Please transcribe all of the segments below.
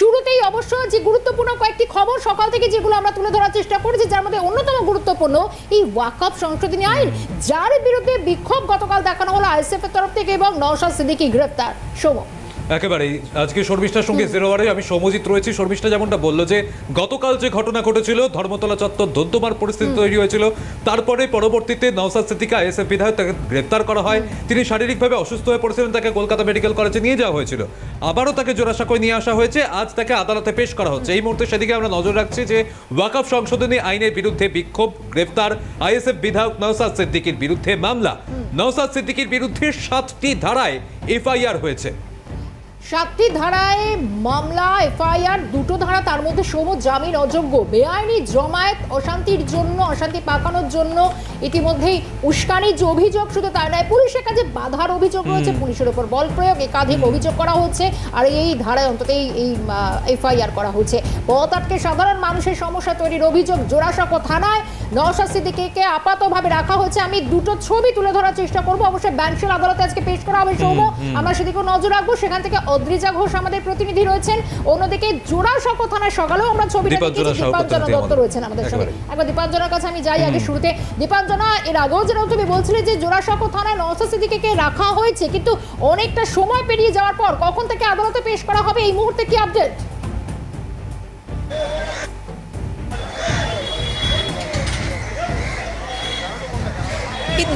শুরুতেই অবশ্য যে গুরুত্বপূর্ণ কয়েকটি খবর সকাল থেকে যেগুলো আমরা তুলে ধরার চেষ্টা করেছি, যার মধ্যে অন্যতম গুরুত্বপূর্ণ এই ওয়াকআপ সংশোধনী আইন, যার বিরুদ্ধে বিক্ষোভ গতকাল দেখানো হলো আইএসএফ এর তরফ থেকে এবং নওশাদ সিদ্দিকি গ্রেপ্তার। সোম একেবারেই। আজকে শর্মিষ্ঠার সঙ্গে জেরোয়ারে আমি সমজিৎ রয়েছি। শর্মিষ্ঠা যেমনটা বলল যে গতকাল যে ঘটনা ঘটেছিল ধর্মতলা চত্বর দন্তমার পরিস্থিতি তৈরি হয়েছিল। তারপরে পরবর্তীতে নওসাদ সিদ্দিকা এসএফ বিধায়ক তাকে গ্রেপ্তার করা হয়। তিনি শারীরিকভাবে অসুস্থ হয়ে পড়েছিলেন তাকে কলকাতা মেডিকেল কলেজে নিয়ে যাওয়া হয়েছিল। আবারও তাকে জোড়াসাঁকোয় নিয়ে আসা হয়েছে। আজ তাকে আদালতে পেশ করা হচ্ছে। এই মুহূর্তে সেদিকে আমরা নজর রাখছি যে ওয়াকআপ সংশোধনী আইনের বিরুদ্ধে বিক্ষোভ গ্রেপ্তার আইএসএফ বিধায়ক নওসাদ সিদ্দিকির বিরুদ্ধে মামলা। নওসাদ সিদ্দিকির বিরুদ্ধে সাতটি ধারায় এফআইআর হয়েছে। সাতটি ধারায় মামলা এফআইআর দুটো ধারা তার মধ্যে সম জামিন অযোগ্য। বেআইনি জমায়েত অশান্তির জন্য অশান্তি পাকানোর জন্য ইতিমধ্যেই উস্কানির যে অভিযোগ শুধু তাই নয় পুলিশের কাছে বাধার অভিযোগ রয়েছে পুলিশের ওপর বল প্রয়োগ একাধিক অভিযোগ করা হচ্ছে আর এই ধারায় অন্তত এই এই এফআইআর করা হচ্ছে। পথ আটকে সাধারণ মানুষের সমস্যা তৈরির অভিযোগ জোড়াসাঁকো থানায়। নওশাদ সিদ্দিকীকে আপাতভাবে রাখা হয়েছে আমি দুটো ছবি তুলে ধরার চেষ্টা করব। অবশ্যই ব্যাংশেল আদালতে আজকে পেশ করা হবে সৌম আমরা সেদিকেও নজর রাখব সেখান থেকে অদ্রিজা ঘোষ আমাদের প্রতিনিধি রয়েছেন। অন্যদিকে জোড়াসাঁকো থানায় সকালেও আমরা ছবি দেখেছি দীপাঞ্জনা দত্ত রয়েছেন আমাদের সঙ্গে। একবার। দীপাঞ্জনার কাছে আমি যাই আগে শুরুতে। দীপাঞ্জনা এর আগেও যেরকম তুমি বলছিলে যে জোড়াসাঁকো থানায় সিদ্দিকীকে রাখা হয়েছে কিন্তু অনেকটা সময় পেরিয়ে যাওয়ার পর কখন থেকে আদালতে পেশ করা হবে এই মুহূর্তে কি আপডেট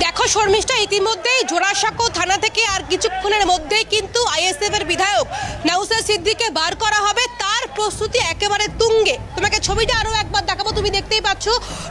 দেখো শর্মিষ্ঠা, ইতিমধ্যেই জোড়াসাঁকো থানা থেকে আর কিছুক্ষণের মধ্যেই কিন্তু আইএসএফ এর বিধায়ক নাউসা সিদ্দিকে বার করা হবে। তার প্রস্তুতি একেবারে তুঙ্গে। তোমাকে ছবিটা আরও একবার দেখাবো, তুমি দেখতেই পাচ্ছ,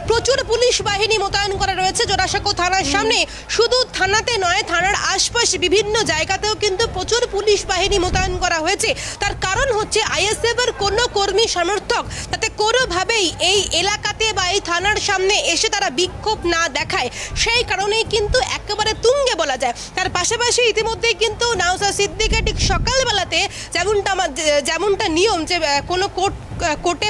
প্রচুর পুলিশ বাহিনী মোতায়েন করা রয়েছে জোড়াসাঁকো থানার সামনে। শুধু থানাতে নয়, থানার আশপাশে বিভিন্ন জায়গাতেও কিন্তু প্রচুর পুলিশ বাহিনী মোতায়েন করা হয়েছে। তার কারণ হচ্ছে আইএসএফ এর কোনো কর্মী সমর্থক তাতে কোনোভাবেই এই এলাকাতে বা থানার সামনে এসে তারা বিক্ষোভ না দেখায়। সেই কারণেই কিন্তু একেবারে তুঙ্গে বলা যায়। তার পাশাপাশি ইতিমধ্যেই কিন্তু নাউসা সিদ্দিকে ঠিক সকালবেলাতে যেমনটা আমার যেমনটা নিয়ম যে কোনো কোর্ট কোর্টে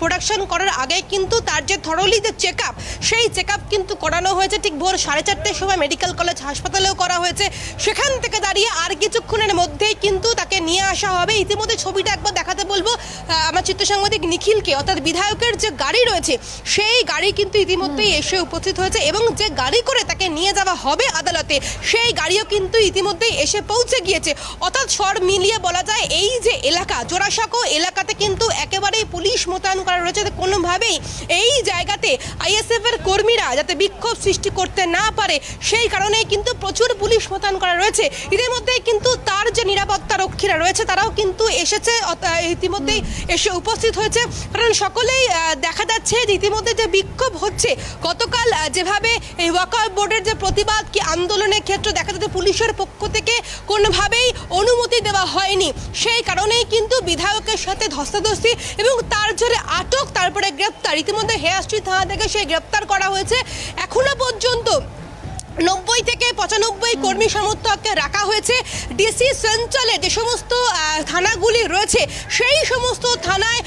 প্রোডাকশন করার আগে কিন্তু তার যে থরলি যে চেক সেই চেক কিন্তু করানো হয়েছে ঠিক ভোর সাড়ে চারটের সময় মেডিকেল কলেজ হাসপাতালেও করা হয়েছে। সেখান থেকে দাঁড়িয়ে আর কিছুক্ষণের মধ্যেই কিন্তু তাকে নিয়ে আসা হবে। ইতিমধ্যে ছবিটা একবার দেখাতে বলব। আমার চিত্র সাংবাদিক নিখিলকে, অর্থাৎ বিধায়কের যে গাড়ি রয়েছে সেই গাড়ি কিন্তু ইতিমধ্যেই এসে উপস্থিত হয়েছে এবং যে গাড়ি করে তাকে নিয়ে যাওয়া হবে আদালতে, সেই গাড়িও কিন্তু ইতিমধ্যেই এসে পৌঁছে গিয়েছে। অর্থাৎ স্বর মিলিয়ে বলা যায়, এই যে এলাকা, জোড়াসাঁকো এলাকাতে কিন্তু একেবারেই পুলিশ মোতায়েন করা রয়েছে। কোনোভাবেই এই জায়গাতে আইএসএফ এর কর্মীরা যাতে বিক্ষোভ সৃষ্টি করতে না পারে, সেই কারণেই কিন্তু প্রচুর পুলিশ মোতায়েন করা রয়েছে। এদের মধ্যে কিন্তু তার যে নিরাপত্তা রক্ষীরা রয়েছে, তারাও কিন্তু এসেছে ইতিমধ্যেই এসে উপস্থিত হয়েছে। কারণ সকলেই দেখা যাচ্ছে যে ইতিমধ্যে যে বিক্ষোভ হচ্ছে, গতকাল যেভাবে এই ওয়াকআউট বোর্ডের যে প্রতিবাদ কি আন্দোলনের ক্ষেত্রে দেখা যাচ্ছে পুলিশের পক্ষ থেকে কোনোভাবেই অনুমতি দেওয়া হয়নি। সেই কারণেই কিন্তু বিধায়কের সাথে ধস্তাধস্তি এবং তার জোরে আটক, তারপরে গ্রেপ্তার। ইতিমধ্যে হেয়ার স্ট্রিট থানা থেকে সেই গ্রেপ্তার করা হয়েছে। এখনও পর্যন্ত নব্বই থেকে পঁচানব্বই কর্মী সমর্থককে রাখা হয়েছে। ডিসি সেন্ট্রালে যে সমস্ত থানাগুলি রয়েছে সেই সমস্ত থানায়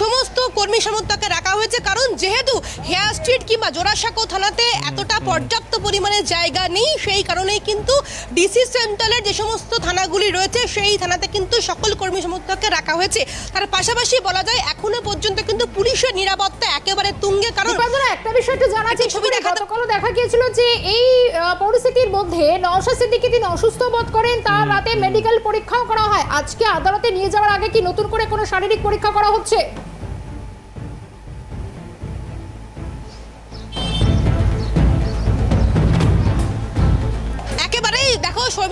সমস্ত কর্মী সমর্থককে রাখা হয়েছে। কারণ যেহেতু হেয়ার স্ট্রিট কিংবা জোড়াসাঁকো থানাতে এতটা পর্যাপ্ত পরিমাণে জায়গা নেই সেই কারণেই কিন্তু ডিসি সেন্ট্রালের যে সমস্ত থানাগুলি রয়েছে সেই থানাতে কিন্তু সকল কর্মী সমর্থককে রাখা হয়েছে। তার পাশাপাশি বলা যায় এখনও পর্যন্ত কিন্তু পুলিশের নিরাপত্তা একেবারে তুঙ্গে কারণ একটা বিষয় একটু জানা ছবি দেখা গিয়েছিল যে এই পরিস্থিতির মধ্যে নওশা সিদ্দিকি তিনি অসুস্থ বোধ করেন তার রাতে মেডিকেল পরীক্ষাও করা হয়। আজকে আদালতে নিয়ে যাওয়ার আগে কি নতুন করে কোনো শারীরিক পরীক্ষা করা হচ্ছে?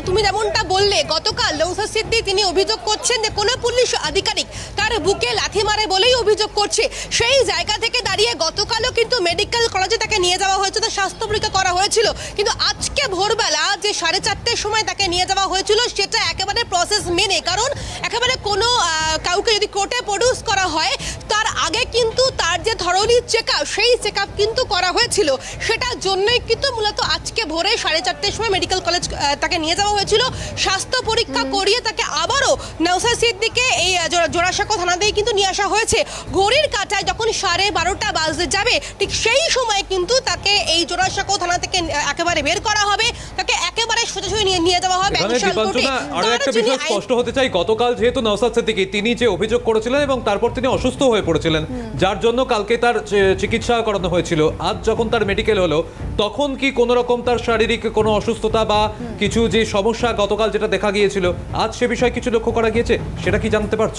তুমি যেমনটা বললে, গতকাল নৌসাদ সিদ্দি তিনি অভিযোগ করছেন যে কোনো পুলিশ আধিকারিক তার বুকে লাথি মারে বলেই অভিযোগ করছে। সেই জায়গা থেকে দাঁড়িয়ে গতকালও কিন্তু মেডিকেল কলেজে তাকে নিয়ে যাওয়া হয়েছে, তার স্বাস্থ্য পরীক্ষা করা হয়েছিল। কিন্তু আজকে ভোরবেলা যে সাড়ে চারটের সময় তাকে নিয়ে যাওয়া হয়েছিল, সেটা একেবারে প্রসেস মেনে, কারণ একেবারে কোনো কাউকে যদি কোর্টে প্রডিউস করা হয়, তার আগে কিন্তু তার যে ধরনের চেক সেই চেক কিন্তু করা হয়েছিল। সেটার জন্যই কিন্তু মূলত আজকে ভোরে সাড়ে চারটের সময় মেডিকেল কলেজ তাকে নিয়ে যাওয়া হয়েছিল। স্বাস্থ্য পরীক্ষা করিয়ে তাকে আবারও নওসাদ সিদ্দিকে এই জোড়াসাঁকো থানাতেই কিন্তু নিয়ে আসা হয়েছে। ঘড়ির কাঁটায় যখন সাড়ে বারোটা বাজতে যাবে ঠিক সেই সময় কিন্তু তাকে এই জোড়াসাঁকো থানা থেকে একেবারে বের করা হবে। তাকে একেবারে সোজাসুজি নিয়ে নিয়ে যাওয়া হবে আরও একটা বিষয় স্পষ্ট হতে চাই গতকাল যেহেতু নওসাদ সিদ্দিকী তিনি যে অভিযোগ করেছিলেন এবং তারপর তিনি অসুস্থ হয়ে পড়েছিলেন যার জন্য কালকে তার চিকিৎসা করানো হয়েছিল। আজ যখন তার মেডিকেল হলো তখন কি কোনো রকম তার শারীরিক কোনো অসুস্থতা বা কিছু যে সমস্যা গতকাল যেটা দেখা গিয়েছিল, আজ সে বিষয়ে কিছু লক্ষ্য করা গিয়েছে, সেটা কি জানতে পারছ?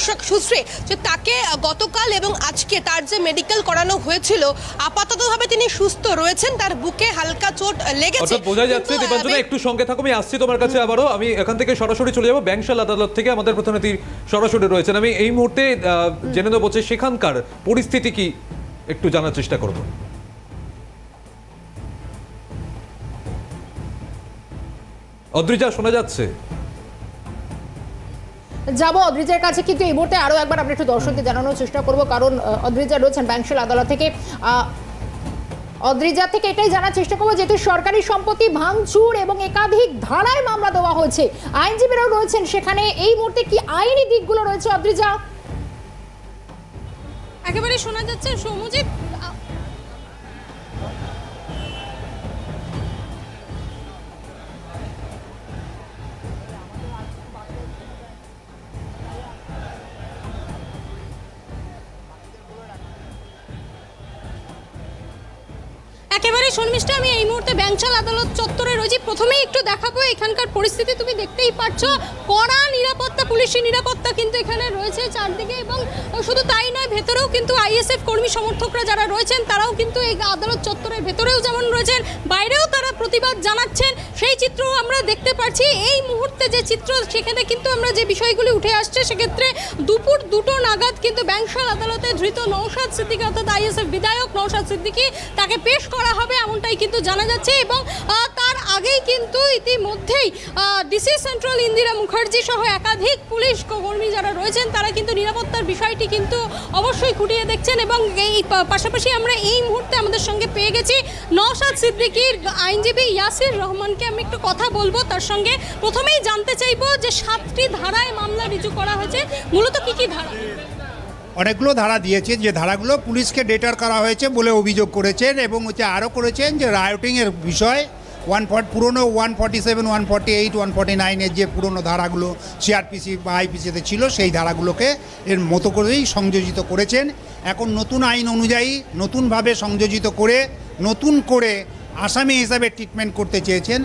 চিকিৎসক সূত্রে যে তাকে গতকাল এবং আজকে তার যে মেডিকেল করানো হয়েছিল আপাততভাবে তিনি সুস্থ রয়েছেন তার বুকে হালকা চোট লেগেছে। বোঝা যাচ্ছে দীপাঞ্জনা একটু সঙ্গে থাকো আমি আসছি তোমার কাছে আবারও। আমি এখান থেকে সরাসরি চলে যাব ব্যাংশাল আদালত থেকে আমাদের প্রতিনিধি সরাসরি রয়েছেন। আমি এই মুহূর্তে জেনে নেব যে সেখানকার পরিস্থিতি কি একটু জানার চেষ্টা করব। অদ্রিজা শোনা যাচ্ছে? যাব অদ্রিজার কাছে, কিন্তু এই মুহূর্তে আরও একবার আমরা একটু দর্শকদের জানানোর চেষ্টা করব। কারণ অদ্রিজা রয়েছেন ব্যাংশাল আদালত থেকে। অদ্রিজা থেকে এটাই জানার চেষ্টা করব, যেহেতু সরকারি সম্পত্তি ভাঙচুর এবং একাধিক ধারায় মামলা দেওয়া হয়েছে। আইনজীবীরাও রয়েছেন সেখানে। এই মুহূর্তে কি আইনি দিকগুলো রয়েছে অদ্রিজা? একেবারে শোনা যাচ্ছে সৌমজিৎ একেবারে শর্মিষ্ঠা আমি এই মুহূর্তে ব্যাংশাল আদালত চত্বরে রয়েছি। প্রথমেই একটু দেখাবো এখানকার পরিস্থিতি। তুমি দেখতেই পাচ্ছ, কড়া নিরাপত্তা, পুলিশি নিরাপত্তা কিন্তু এখানে রয়েছে চারদিকে এবং শুধু তাই নয়, ভেতরেও কিন্তু আইএসএফ কর্মী সমর্থকরা যারা রয়েছেন, তারাও কিন্তু এই আদালত চত্বরের ভেতরেও যেমন রয়েছেন, বাইরেও তারা প্রতিবাদ জানাচ্ছেন। সেই চিত্রও আমরা দেখতে পাচ্ছি। এই মুহূর্তে যে চিত্র, সেখানে কিন্তু আমরা যে বিষয়গুলি উঠে আসছে, সেক্ষেত্রে দুপুর দুটো নাগাদ কিন্তু ব্যাংশাল আদালতে ধৃত নৌশাদ সিদ্দিকী, অর্থাৎ আইএসএফ বিধায়ক নৌশাদ সিদ্দিকী, তাকে পেশ করা হবে এমনটাই কিন্তু জানা যাচ্ছে এবং তার আগেই কিন্তু ইতিমধ্যেই ডিসি সেন্ট্রাল ইন্দিরা মুখার্জি সহ একাধিক পুলিশ কর্মী যারা রয়েছেন, তারা কিন্তু নিরাপত্তার বিষয়টি কিন্তু অবশ্যই খুঁটিয়ে দেখছেন এবং এই পাশাপাশি আমরা এই মুহূর্তে আমাদের সঙ্গে পেয়ে গেছি নওশাদ সিদ্দিকির আইনজীবী ইয়াসির রহমানকে আমি একটু কথা বলব। তার সঙ্গে প্রথমেই জানতে চাইব যে সাতটি ধারায় মামলা রিজু করা হয়েছে। মূলত কি কি ধারা? অনেকগুলো ধারা দিয়েছে, যে ধারাগুলো পুলিশকে ডেটার করা হয়েছে বলে অভিযোগ করেছেন এবং হচ্ছে আরও করেছেন যে রায়োটিংয়ের বিষয় ওয়ান ফর্ট পুরনো one forty seven one forty eight one forty নাইনের যে পুরনো ধারাগুলো সিআরপিসি বা আইপিসিতে ছিল, সেই ধারাগুলোকে এর মতো করেই সংযোজিত করেছেন। এখন নতুন আইন অনুযায়ী নতুনভাবে সংযোজিত করে, নতুন করে আসামি হিসাবে ট্রিটমেন্ট করতে চেয়েছেন।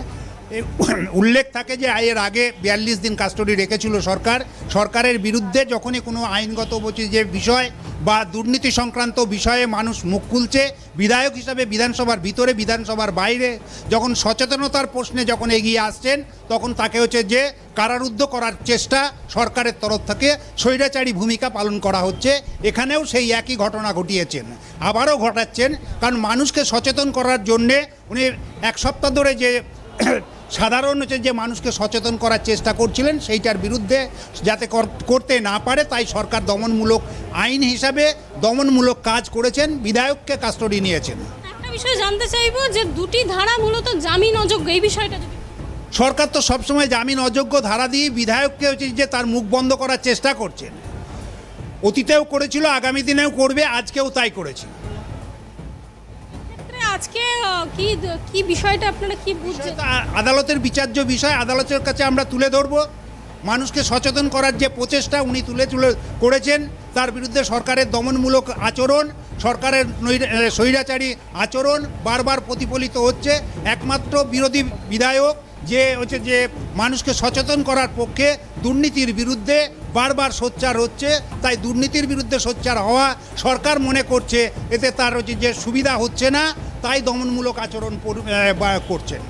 উল্লেখ থাকে যে এর আগে বিয়াল্লিশ দিন কাস্টডি রেখেছিল সরকার। সরকারের বিরুদ্ধে যখনই কোনো আইনগত যে বিষয় বা দুর্নীতি সংক্রান্ত বিষয়ে মানুষ মুখ খুলছে, বিধায়ক হিসাবে বিধানসভার ভিতরে, বিধানসভার বাইরে, যখন সচেতনতার প্রশ্নে যখন এগিয়ে আসছেন, তখন তাকে হচ্ছে যে কারারুদ্ধ করার চেষ্টা সরকারের তরফ থেকে স্বৈরাচারী ভূমিকা পালন করা হচ্ছে। এখানেও সেই একই ঘটনা ঘটিয়েছেন। আবারও ঘটাচ্ছেন, কারণ মানুষকে সচেতন করার জন্যে উনি এক সপ্তাহ ধরে যে সাধারণ হচ্ছে যে মানুষকে সচেতন করার চেষ্টা করছিলেন সেইটার বিরুদ্ধে যাতে কর- করতে না পারে তাই সরকার দমনমূলক আইন হিসাবে দমনমূলক কাজ করেছেন বিধায়ককে কাস্টডি নিয়েছেন। একটা বিষয় জানতে চাইব যে দুটি ধারা মূলত জামিন অযোগ্য এই বিষয়টা সরকার তো সবসময় জামিন অযোগ্য ধারা দিয়ে বিধায়ককে হচ্ছে যে তার মুখ বন্ধ করার চেষ্টা করছেন। অতীতেও করেছিল আগামী দিনেও করবে আজকেও তাই করেছে। আজকে কি কি বিষয়টা আপনারা কি বুঝছেন? আদালতের বিচার্য বিষয়, আদালতের কাছে আমরা তুলে ধরব। মানুষকে সচেতন করার যে প্রচেষ্টা উনি তুলে তুলে করেছেন, তার বিরুদ্ধে সরকারের দমনমূলক আচরণ, সরকারের স্বৈরাচারী আচরণ বারবার প্রতিফলিত হচ্ছে। একমাত্র বিরোধী বিধায়ক যে হচ্ছে যে মানুষকে সচেতন করার পক্ষে দুর্নীতির বিরুদ্ধে বারবার সোচ্চার হচ্ছে, তাই দুর্নীতির বিরুদ্ধে সোচ্চার হওয়া সরকার মনে করছে, এতে তার হচ্ছে যে সুবিধা হচ্ছে না, তাই দমনমূলক আচরণ করছেন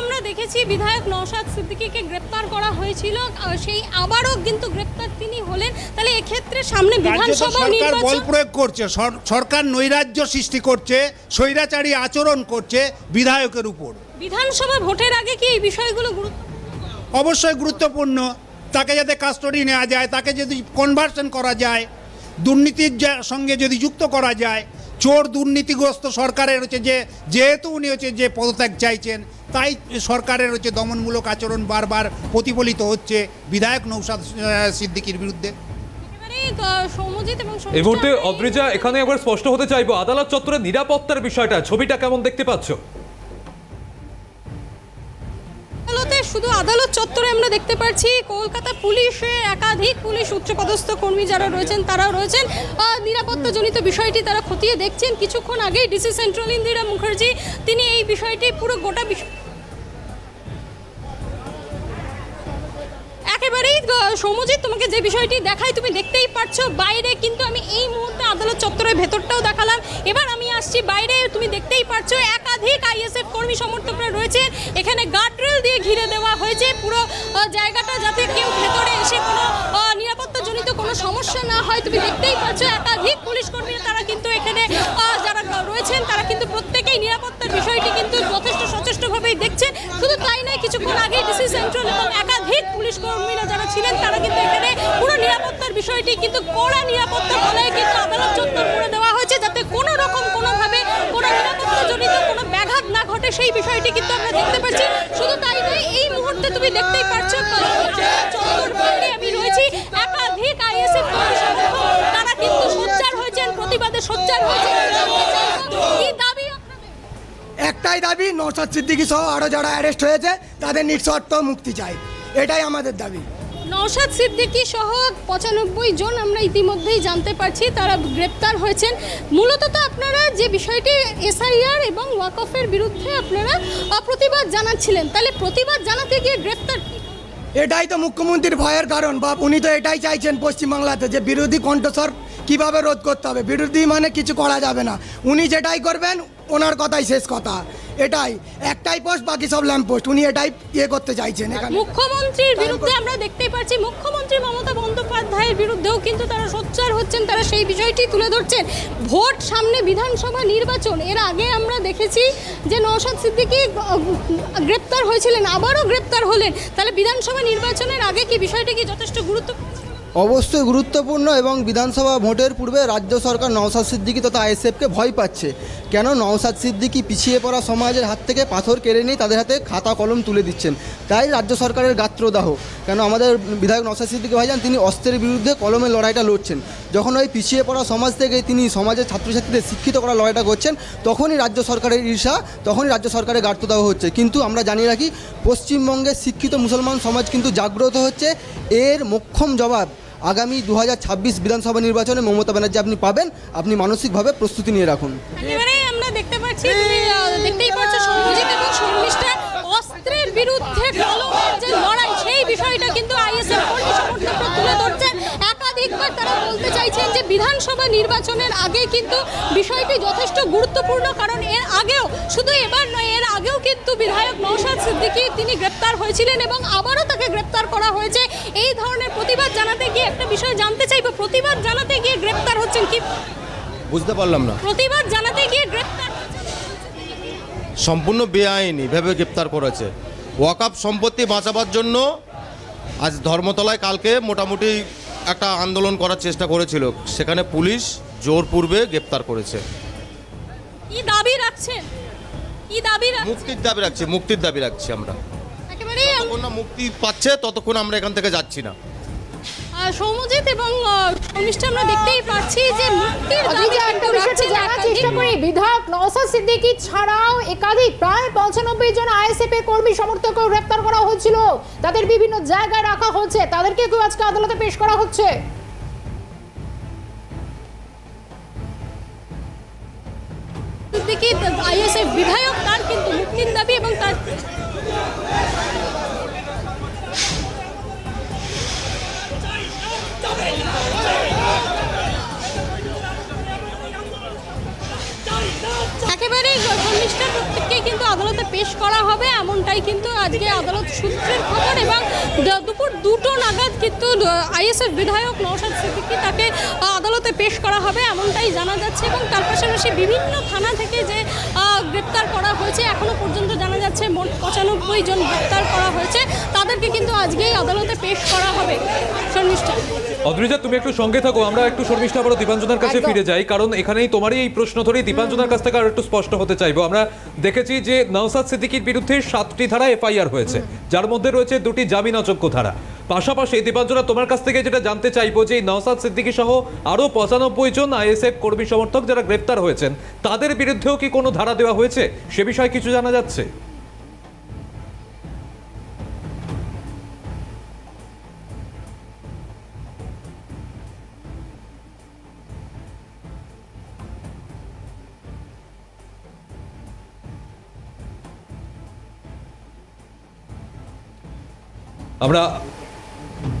আমরা দেখেছি বিধায়ক নওশাদ সিদ্দিকীকে গ্রেপ্তার করা হয়েছিল। সেই আবারও কিন্তু গ্রেপ্তার তিনি হলেন। তাহলে এক্ষেত্রে সামনে বিধানসভা সরকার বল প্রয়োগ করছে সরকার নৈরাজ্য সৃষ্টি করছে স্বৈরাচারী আচরণ করছে বিধায়কের উপর। বিধানসভা ভোটের আগে কি এই বিষয়গুলো গুরুত্ব অবশ্যই গুরুত্বপূর্ণ। তাকে যাতে কাস্টডি নেওয়া যায় তাকে যদি কনভার্সন করা যায় দুর্নীতির সঙ্গে যদি যুক্ত করা যায় চোর দুর্নীতিগ্রস্ত সরকারের হচ্ছে যে যেহেতু উনি হচ্ছে যে পদত্যাগ চাইছেন তাই সরকারের হচ্ছে দমনমূলক আচরণ বারবার প্রতিফলিত হচ্ছে বিধায়ক নৌসাদ সিদ্দিকির বিরুদ্ধে। এই মুহূর্তে অদ্রিজা এখানে একবার স্পষ্ট হতে চাইব আদালত চত্বরের নিরাপত্তার বিষয়টা ছবিটা কেমন দেখতে পাচ্ছ? শুধু আদালত চত্বরে আমরা দেখতে পাচ্ছি কলকাতা পুলিশে একাধিক পুলিশ উচ্চপদস্থ কর্মী যারা রয়েছেন, তারাও রয়েছেন। নিরাপত্তা নিরাপত্তাজনিত বিষয়টি তারা খতিয়ে দেখছেন। কিছুক্ষণ আগেই ডিসি সেন্ট্রাল ইন্দিরা মুখার্জি, তিনি এই বিষয়টি পুরো গোটা বিষয় একেবারেই আহ, তোমাকে যে বিষয়টি দেখাই তুমি দেখতেই পারছ বাইরে কিন্তু আমি এই মুহূর্তে আদালত চত্বরের ভেতরটাও দেখালাম। এবার আমি আসছি বাইরে তুমি দেখতেই পারছ একাধিক আইএসএফ কর্মী সমর্থকরা রয়েছে। এখানে গার্ডরেল দিয়ে ঘিরে দেওয়া হয়েছে পুরো জায়গাটা যাতে কেউ ভেতরে এসে কোনো নিরাপত্তাজনিত কোনো সমস্যা না হয়, তুমি দেখতেই পাচ্ছ একাধিক পুলিশ কর্মীরা তারা কিন্তু এখানে যারা রয়েছেন, তারা কিন্তু প্রত্যেকেই নিরাপত্তার বিষয়টি কিন্তু যথেষ্ট সচেষ্টভাবেই দেখছেন শুধু তাই নয়, কিছুক্ষণ আগে ডিসি সেন্ট্রাল এবং একাধিক পুলিশ কর্মীরা যারা ছিলেন, তারা কিন্তু এখানে পুরো নিরাপত্তার বিষয়টি কিন্তু কড়া নিরাপত্তা বলায় কিন্তু আদালত চত্বর করে দেওয়া হয়েছে, যাতে কোনো রকম কোনোভাবে কোনো নিরাপত্তাজনিত কোনো ব্যাঘাত না ঘটে, সেই বিষয়টি কিন্তু আমরা দেখতে পাচ্ছি। শুধু তাই নয়, এই মুহূর্তে তুমি দেখতেই পাচ্ছ চত্বর আমি রয়েছি একাধিক আইএসএফ কর্মী সমর্থক তারা কিন্তু সোচ্চার হয়েছেন প্রতিবাদে সোচ্চার হয়েছেন কি দাবি আপনাদের? একটাই দাবি নৌসাদ সিদ্দিকী সহ আরও যারা অ্যারেস্ট হয়েছে তাদের নিঃশর্ত মুক্তি চাই। এটাই আমাদের দাবি। নওশাদ সিদ্দিকী সহ পঁচানব্বই জন আমরা ইতিমধ্যেই জানতে পারছি তারা গ্রেপ্তার হয়েছেন। মূলত তো আপনারা যে বিষয়টি এসআইআর এবং ওয়াকফের বিরুদ্ধে আপনারা প্রতিবাদ জানাচ্ছিলেন তাহলে প্রতিবাদ জানাতে গিয়ে গ্রেপ্তার এটাই তো মুখ্যমন্ত্রীর ভয়ের কারণ বা উনি তো এটাই চাইছেন পশ্চিমবাংলাতে যে বিরোধী কণ্ঠস্বর কীভাবে রোধ করতে হবে? বিরোধী মানে কিছু করা যাবে না। উনি যেটাই করবেন ওনার কথাই শেষ কথা। এটাই। একটাই পোস্ট বাকি সব ল্যাম্প পোস্ট উনি এটাই ইয়ে করতে চাইছেন এখানে। মুখ্যমন্ত্রীর বিরুদ্ধে আমরা দেখতেই পাচ্ছি মুখ্যমন্ত্রী মমতা বন্দ্যোপাধ্যায়ের বিরুদ্ধেও কিন্তু তারা সোচ্চার হচ্ছেন তারা সেই বিষয়টি তুলে ধরছেন। ভোট সামনে বিধানসভা নির্বাচন। এর আগে আমরা দেখেছি যে নওশাদ সিদ্দিকী গ্রেপ্তার হয়েছিলেন আবারও গ্রেপ্তার হলেন। তাহলে বিধানসভা নির্বাচনের আগে কি বিষয়টি কি যথেষ্ট গুরুত্বপূর্ণ অবশ্যই গুরুত্বপূর্ণ এবং বিধানসভা ভোটের পূর্বে রাজ্য সরকার নওসাদ সিদ্দিকী তথা আইএসএফকে ভয় পাচ্ছে। কেন নওসাদ সিদ্দিকী পিছিয়ে পড়া সমাজের হাত থেকে পাথর কেড়ে নিয়ে তাদের হাতে খাতা কলম তুলে দিচ্ছেন? তাই রাজ্য সরকারের গাত্রদাহ। কেন আমাদের বিধায়ক নওসাদ সিদ্দিকী ভাইজান, তিনি অস্ত্রের বিরুদ্ধে কলমের লড়াইটা লড়ছেন। যখন ওই পিছিয়ে পড়া সমাজ থেকে তিনি সমাজের ছাত্রছাত্রীদের শিক্ষিত করার লড়াইটা করছেন, তখনই রাজ্য সরকারের ঈর্ষা, তখনই রাজ্য সরকারের গাত্রদাহ হচ্ছে। কিন্তু আমরা জানি রাখি, পশ্চিমবঙ্গের শিক্ষিত মুসলমান সমাজ কিন্তু জাগ্রত হচ্ছে। এর মোক্ষম জবাব আগামী দু হাজার ছাব্বিশ বিধানসভা নির্বাচনে মমতা ব্যানার্জি আপনি পাবেন। আপনি মানসিকভাবে প্রস্তুতি নিয়ে রাখুন। আমরা দেখতে পাচ্ছি অস্ত্রের বিরুদ্ধে যে সেই বিষয়টা কিন্তু আইএসএফ কর্মী সমর্থকরা তুলে ধরছেন একাধিকবার তারা বলতে চাইছেন যে বিধানসভা নির্বাচনের আগে কিন্তু বিষয়টি যথেষ্ট গুরুত্বপূর্ণ কারণ এর আগেও শুধু এবার নয় এর আগেও কিন্তু বিধায়ক নওশাদ সিদ্দিকী তিনি গ্রেপ্তার হয়েছিলেন এবং আবারও তাকে গ্রেপ্তার করা হয়েছে। এই ধরনের প্রতিবাদ জানাতে গিয়ে একটা বিষয় জানতে চাইব প্রতিবাদ জানাতে গিয়ে গ্রেপ্তার হচ্ছেন কি? বুঝতে পারলাম না। প্রতিবাদ জানাতে গিয়ে গ্রেপ্তার সম্পূর্ণ বেআইনি ভেবে গ্রেপ্তার করেছে। ওয়াকাপ সম্পত্তি বাঁচাবার জন্য আজ ধর্মতলায় কালকে মোটামুটি একটা আন্দোলন করার চেষ্টা করেছিল। সেখানে পুলিশ জোরপূর্বে গ্রেপ্তার করেছে। কি দাবি রাখছেন? কি দাবি রাখছেন? মুক্তির দাবি রাখছি মুক্তির দাবি রাখছি আমরা। একেবারে যতক্ষণ না মুক্তি পাচ্ছে ততক্ষণ আমরা এখান থেকে যাচ্ছি না। সৌমজিৎ এবং আহ, আমরা দেখতেই পাচ্ছি যে মুক্তির দাবি কিন্তু বিষয়টা রাখছেন চেষ্টা করি বিধায়ক নওসাদ সিদ্দিকী ছাড়াও একাধিক প্রায় পঞ্চানব্বই জন আইএসএফ এর কর্মী সমর্থকও গ্রেপ্তার করা হয়েছিল তাদের বিভিন্ন জায়গায় রাখা হচ্ছে। তাদেরকে কেউ আজকে আদালতে পেশ করা হচ্ছে? সিদ্দিকী আইএসএফ বিধায়ক তার কিন্তু মুক্তির দাবি এবং তার ঘনিষ্ঠ প্রত্যেককে কিন্তু আদালতে পেশ করা হবে, এমনটাই কিন্তু আজকে আদালত সূত্রের খবর এবং দুপুর দুটো নাগাদ কিন্তু আইএসএফ বিধায়ক নওশাদ সিদ্দিকি তাকে আদালতে পেশ করা হবে, এমনটাই জানা যাচ্ছে এবং তার পাশাপাশি বিভিন্ন থানা থেকে যে গ্রেপ্তার করা হয়েছে, এখনও পর্যন্ত জানা মোট পঁচানব্বই জন গ্রেপ্তার করা হয়েছে। তাদেরকে কিন্তু আজকেই আদালতে পেশ করা হবে। শর্মিষ্ঠা। অদ্রিজা তুমি একটু সঙ্গে থাকো আমরা একটু শর্মিষ্ঠা আবারও দীপাঞ্জনার কাছে ফিরে যাই কারণ এখানেই তোমারই এই প্রশ্ন ধরেই দীপাঞ্জনার কাছ থেকে আর একটু স্পষ্ট হতে চাইব। আমরা দেখেছি যে নওসাদ সিদ্দিকির বিরুদ্ধে সাতটি ধারা এফআইআর হয়েছে যার মধ্যে রয়েছে দুটি জামিন অযোগ্য ধারা। পাশাপাশি দীপাঞ্জনা তোমার কাছ থেকে যেটা জানতে চাইব যে এই নওসাদ সিদ্দিকী সহ আরও পঁচানব্বই জন আইএসএফ কর্মী সমর্থক যারা গ্রেপ্তার হয়েছেন তাদের বিরুদ্ধেও কি কোনো ধারা দেওয়া হয়েছে? সে বিষয়ে কিছু জানা যাচ্ছে? আমরা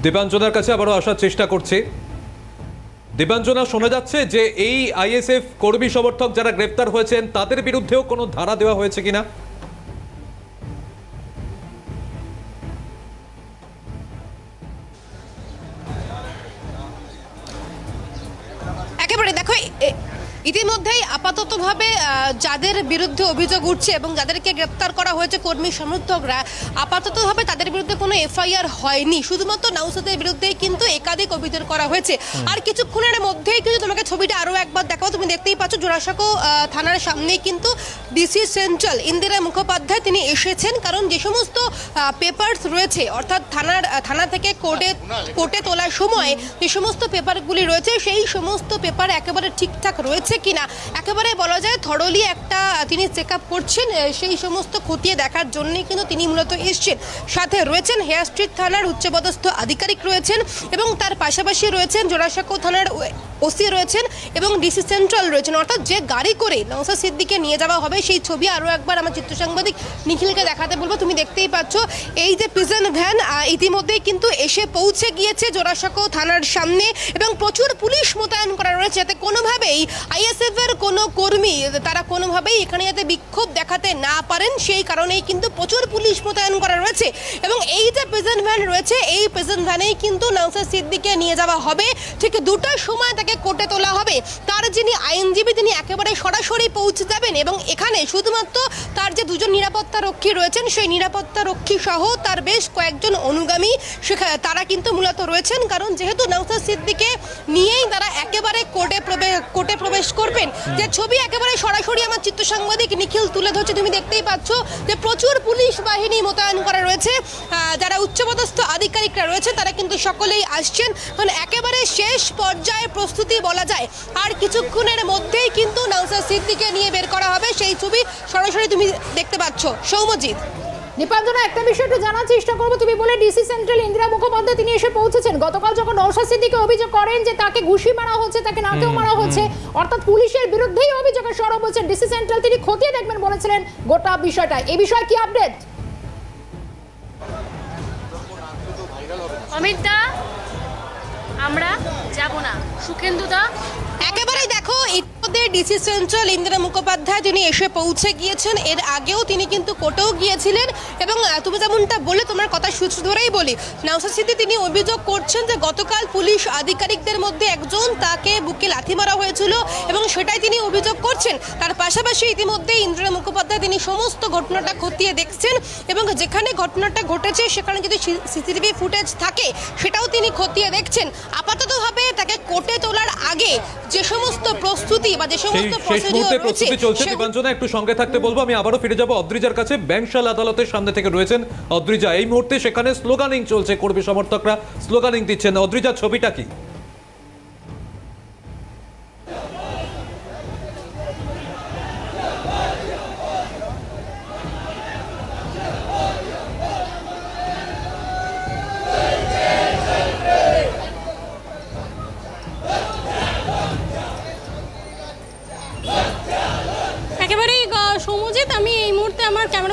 দেবাঞ্জনার কাছে আবারও আসার চেষ্টা করছি। দেবাঞ্জনা শোনা যাচ্ছে যে এই আইএসএফ কর্মী সমর্থক যারা গ্রেপ্তার হয়েছেন, তাদের বিরুদ্ধেও কোনো ধারা দেওয়া হয়েছে কিনা? ইতিমধ্যেই আপাততভাবে যাদের বিরুদ্ধে অভিযোগ উঠছে এবং যাদেরকে গ্রেপ্তার করা হয়েছে কর্মী সমর্থকরা আপাততভাবে তাদের বিরুদ্ধে কোনো এফআইআর হয়নি। শুধুমাত্র নাউসাদের বিরুদ্ধেই কিন্তু একাধিক অভিযোগ করা হয়েছে। আর কিছুক্ষণের মধ্যেই কিন্তু তোমাকে ছবিটা আরও একবার দেখাও। তুমি দেখতেই পাচ্ছ জোড়াসাঁকো থানার সামনেই কিন্তু ডিসি সেন্ট্রাল ইন্দিরা মুখোপাধ্যায় তিনি এসেছেন। কারণ যে সমস্ত পেপারস রয়েছে অর্থাৎ থানার থানা থেকে কোর্টে কোর্টে তোলার সময় যে সমস্ত পেপারগুলি রয়েছে সেই সমস্ত পেপার একেবারে ঠিকঠাক রয়েছে। কিনা? একেবারে বলা যায় থরলি একটা তিনি চেক আপ করছেন সেই সমস্ত খতিয়ে দেখার জন্যই কিন্তু তিনি মূলত এসছেন। সাথে রয়েছেন হেয়ার স্ট্রিট থানার উচ্চপদস্থ আধিকারিক রয়েছেন এবং তার পাশাপাশি রয়েছেন জোড়াসাঁকো থানার ওসি রয়েছেন এবং ডিসি সেন্ট্রাল রয়েছেন। অর্থাৎ যে গাড়ি করে নওসা সিদ্দিকে নিয়ে যাওয়া হবে, সেই ছবি আরও একবার আমার চিত্র সাংবাদিক নিখিলকে দেখাতে বলব। তুমি দেখতেই পাচ্ছ, এই যে পিজন ভ্যান ইতিমধ্যেই কিন্তু এসে পৌঁছে গিয়েছে জোড়াসাঁকো থানার সামনে এবং প্রচুর পুলিশ মোতায়েন করা রয়েছে। যাতে কোনোভাবেই আইএসএফ এর কোনো কর্মী, তারা কোনোভাবেই এখানে যাতে বিক্ষোভ দেখাতে না পারেন, সেই কারণেই কিন্তু প্রচুর পুলিশ মোতায়েন করা রয়েছে। এবং এই যে প্রেজেন্ট ভ্যান রয়েছে, এই প্রেজেন্ট ভ্যানেই কিন্তু নওসাদ সিদ্দিকে নিয়ে যাওয়া হবে। ঠিক দুটোর সময় তাকে কোর্টে তোলা হবে, তার যিনি আইনজীবী তিনি একেবারে সরাসরি পৌঁছে যাবেন এবং এখানে শুধুমাত্র তার যে দুজন নিরাপত্তা রক্ষী রয়েছেন, সেই নিরাপত্তা রক্ষী সহ তার বেশ কয়েকজন অনুগামী সেখানে তারা কিন্তু মূলত রয়েছেন। কারণ যেহেতু নওসাদ সিদ্দিকে নিয়েই তারা একেবারে কোর্টে প্রবেশ কোর্টে প্রবেশ করবেন, যে ছবি একেবারে সরাসরি আমার চিত্র সাংবাদিক নিখিল তুলে ধরছে, তুমি দেখতেই পাচ্ছ যে প্রচুর পুলিশ বাহিনী মোতায়েন করা রয়েছে। যারা উচ্চপদস্থ আধিকারিকরা রয়েছে তারা কিন্তু সকলেই আসছেন। কারণ একেবারে শেষ পর্যায়ে প্রস্তুতি বলা যায়। আর কিছুক্ষণের মধ্যেই কিন্তু নওসাদ সিদ্দিকে নিয়ে বের করা হবে। সেই ছবি সরাসরি তুমি দেখতে পাচ্ছ। সৌমজিৎ। দীপাঞ্জনা একটা বিষয় একটু জানার চেষ্টা করব। তুমি বলে ডিসি সেন্ট্রাল ইন্দিরা মুখোপাধ্যায় তিনি এসে পৌঁছেছেন। গতকাল যখন সিদ্দিকে অভিযোগ করেন যে তাকে ঘুষি মারা হচ্ছে তাকে নাকেও মারা হচ্ছে অর্থাৎ পুলিশের বিরুদ্ধেই অভিযোগের সরব হচ্ছে ডিসি সেন্ট্রাল তিনি খতিয়ে দেখবেন বলেছিলেন গোটা বিষয়টা। এই বিষয়ে কি আপডেট অমিত দা আমরা যাব না। সুখেন্দু দা একেবারেই দেখো ডিসি সেন্ট্রাল ইন্দিরা মুখোপাধ্যায় তিনি এসে পৌঁছে গিয়েছেন, এর আগেও তিনি কিন্তু কোর্টেও গিয়েছিলেন। এবং তুমি যেমনটা বলে তোমার কথা সূত্র ধরেই বলি। নওসাদ সিদ্দি তিনি অভিযোগ করছেন যে, গতকাল পুলিশ আধিকারিকদের মধ্যে একজন তাকে বুকে লাথি মারা হয়েছিল এবং সেটাই তিনি অভিযোগ করছেন। তার পাশাপাশি ইতিমধ্যে ইন্দিরা মুখোপাধ্যায় তিনি সমস্ত ঘটনাটা খতিয়ে দেখছেন এবং যেখানে ঘটনাটা ঘটেছে, সেখানে যদি সিসিটিভি ফুটেজ থাকে, সেটাও তিনি খতিয়ে দেখছেন। আপাততভাবে তাকে কোর্টে তোলার আগে যে সমস্ত প্রস্তুতি বা যে সমস্ত মুহূর্তে প্রস্তুতি চলছে দীপাঞ্জনা একটু সঙ্গে থাকতে বলব আমি আবারও ফিরে যাব। অদ্রিজার কাছে ব্যাংশাল আদালতের সামনে থেকে রয়েছেন অদ্রিজা। এই মুহূর্তে সেখানে স্লোগানিং চলছে কর্মী সমর্থকরা স্লোগানিং দিচ্ছেন। অদ্রিজার ছবিটা কি?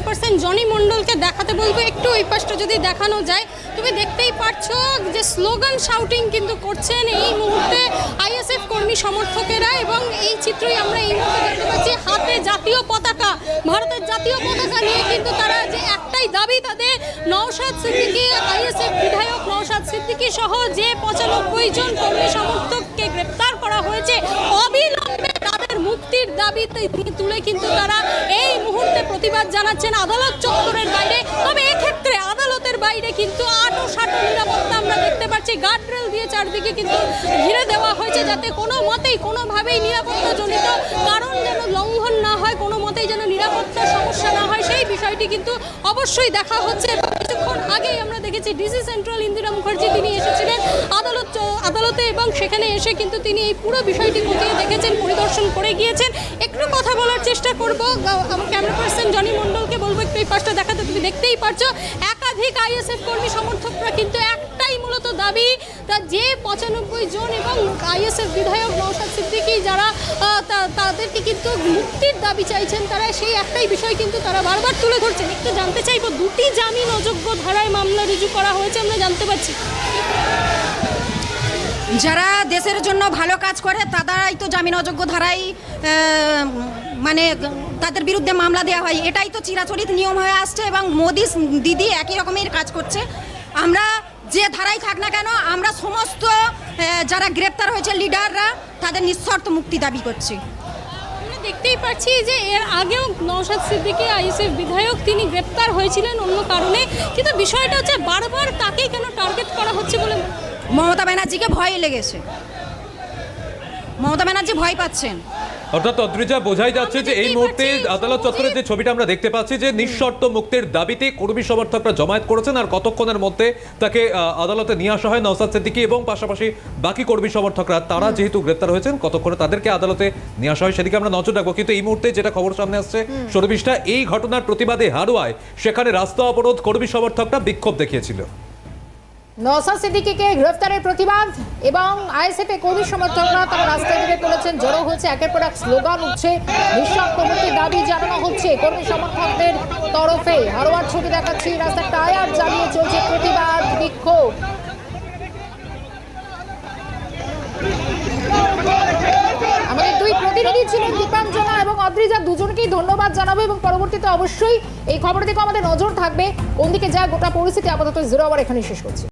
আমার ক্যামেরা পার্সন জনি মণ্ডলকে দেখাতে বলব। একটু ওই পাশটা যদি দেখানো যায়, তুমি দেখতেই পাচ্ছ যে স্লোগান শাউটিং কিন্তু করছেন এই মুহূর্তে আইএসএফ কর্মী সমর্থকেরা এবং এই চিত্রই আমরা এই মুহূর্তে দেখতে পাচ্ছি। হাতে জাতীয় পতাকা, ভারতের জাতীয় পতাকা নিয়ে কিন্তু তারা যে একটাই দাবি তাদের, নওশাদ সিদ্দিকী, আইএসএফ বিধায়ক নওশাদ সিদ্দিকী সহ যে পঁচানব্বই জন কর্মী সমর্থককে গ্রেপ্তার করা হয়েছে, অবিলম্বে মুক্তির দাবিতে তুলে কিন্তু তারা এই মুহূর্তে প্রতিবাদ জানাচ্ছেন আদালত চত্বরের বাইরে। তবে এক্ষেত্রে আদালতের বাইরে কিন্তু আটো সাটো নিরাপত্তা আমরা দেখতে পাচ্ছি। গার্ডরেল দিয়ে চারদিকে কিন্তু ঘিরে দেওয়া হয়েছে যাতে কোনো মতেই কোনোভাবেই নিরাপত্তাজনিত কারণ যেন লঙ্ঘন না হয়, কোনো মতেই যেন নিরাপত্তার সমস্যা না হয়, সেই বিষয়টি কিন্তু অবশ্যই দেখা হচ্ছে। কিছুক্ষণ আগেই আমরা দেখেছি ডিসি সেন্ট্রাল ইন্দিরা মুখার্জি তিনি এসেছিলেন আদালত, আদালতে এবং সেখানে এসে কিন্তু তিনি এই পুরো বিষয়টি খতিয়ে দেখেছেন, পরিদর্শন করে গিয়েছেন। একটু কথা বলার চেষ্টা করব। আমার ক্যামেরা পার্সন জনি মণ্ডলকে বলব, একটু এই পাশটা দেখাতে, তুমি দেখতেই পারছ। একাধিক আইএসএফ কর্মী সমর্থকরা কিন্তু মূলত দাবি, তা যে পঁচানব্বই জন এবং আইএসএফ বিধায়ক নৌসাদ সিদ্দিকী যারা তাদেরকে কিন্তু মুক্তির দাবি চাইছেন, তারা সেই একটাই বিষয় কিন্তু তারা বারবার তুলে ধরছেন। একটু জানতে চাইব, দুটি জামিন অযোগ্য ধারায় মামলা রুজু করা হয়েছে, আমরা জানতে পারছি। যারা দেশের জন্য ভালো কাজ করে, তারাই তো জামিন অযোগ্য ধারাই মানে তাদের বিরুদ্ধে মামলা দেওয়া হয়। এটাই তো চিরাচরিত নিয়ম হয়ে আসছে এবং মোদি দিদি একই রকমের কাজ করছে। আমরা যে ধারাই থাক না কেন আমরা সমস্ত যারা গ্রেপ্তার হয়েছে লিডাররা তাদের নিঃশর্ত মুক্তি দাবি করছি। দেখতেই পাচ্ছি যে এর আগেও নওশাদ সিদ্দিকি আইএসএফ বিধায়ক তিনি গ্রেপ্তার হয়েছিলেন অন্য কারণে। কিন্তু বিষয়টা হচ্ছে বারবার তাকেই কেন টার্গেট করা হচ্ছে বলে মমতা ব্যানার্জিকে ভয় লেগেছে। মমতা ব্যানার্জি ভয় পাচ্ছেন। অর্থাৎ অদ্রিজা বোঝাই যাচ্ছে যে এই মুহূর্তে আদালত চত্বরে যে ছবিটা আমরা দেখতে পাচ্ছি যে নিঃশর্ত মুক্তির দাবিতে কর্মী সমর্থকরা জমায়েত করেছেন আর কতক্ষণের মধ্যে তাকে আদালতে নিয়ে আসা হয় নওসাদ সিদ্দিকী এবং পাশাপাশি বাকি কর্মী সমর্থকরা। তারা যেহেতু গ্রেপ্তার হয়েছেন কতক্ষণে তাদেরকে আদালতে নিয়ে আসা হয় সেদিকে আমরা নজর রাখব। কিন্তু এই মুহূর্তে যেটা খবর সামনে আসছে শর্মিষ্ঠা এই ঘটনার প্রতিবাদে হারোয়ায় সেখানে রাস্তা অবরোধ কর্মী সমর্থকরা বিক্ষোভ দেখিয়েছিল। নওসাদ সিদ্দিকীকে গ্রেফতারের প্রতিবাদ এবং আইএসএফ এ কর্মী সমর্থকরা তারা রাস্তায় নেমে পড়েছেন। জড়ো হয়েছে একের পর এক স্লোগান উঠছে নিঃশর্ত মুক্তির দাবি জানানো হচ্ছে। কর্মী সমর্থকদের তরফে হারোয়ার ছবি দেখাচ্ছি। রাস্তার টায়ার জ্বালিয়ে চলছে প্রতিবাদ, বিক্ষোভ। আমাদের দুই প্রতিনিধি ছিলেন দীপাঞ্জনা এবং অদ্রিজা। দুজনকেই ধন্যবাদ জানাব এবং পরবর্তীতে অবশ্যই এই খবর থেকে আমাদের নজর থাকবে। কোন দিকে যায়, গোটা পরিস্থিতি আপাতত জিরো আবার এখানে শেষ করছি।